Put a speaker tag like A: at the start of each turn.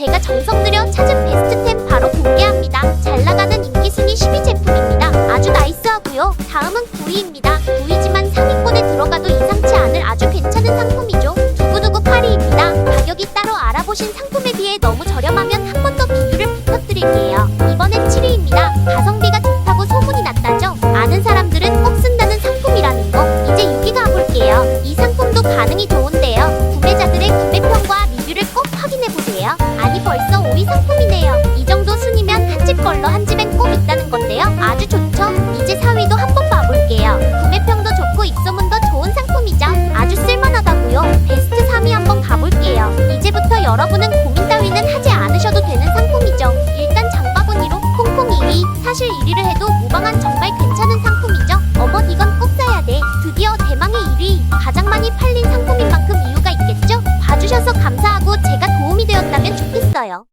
A: 제가 정성 들여 찾은 베스트 10 바로 공개합니다. 잘 나가는 인기 순위 10위 제품입니다. 아주 나이스하고요. 다음은 9위입니다. 9위지만 상위권에 들어가도 이상치 않을 아주 괜찮은 상품이죠. 두구두구 8위입니다. 가격이 따로 알아보신 상품에 비해 너무 저렴하면 한 번 더 비교를 부탁드릴게요. 아니 벌써 5위 상품이네요. 이 정도 순이면 한 집 걸러 한 집엔 꼭 있다는 건데요. 아주 좋죠? 이제 4위도 한번 봐볼게요. 구매평도 좋고 입소문도 좋은 상품이죠. 아주 쓸만하다고요. 베스트 3위 한번 가볼게요. 이제부터 여러분은 고민 따위는 하지 않으셔도 되는 상품이죠. 일단 장바구니로 콩콩 2위. 사실 1위를 해도 무방한 정말 괜찮은 상품이죠. 어머 이건 꼭 사야 돼. 드디어 대망의 1위. 가장 많이 팔린 상품인 만큼 좋겠어요.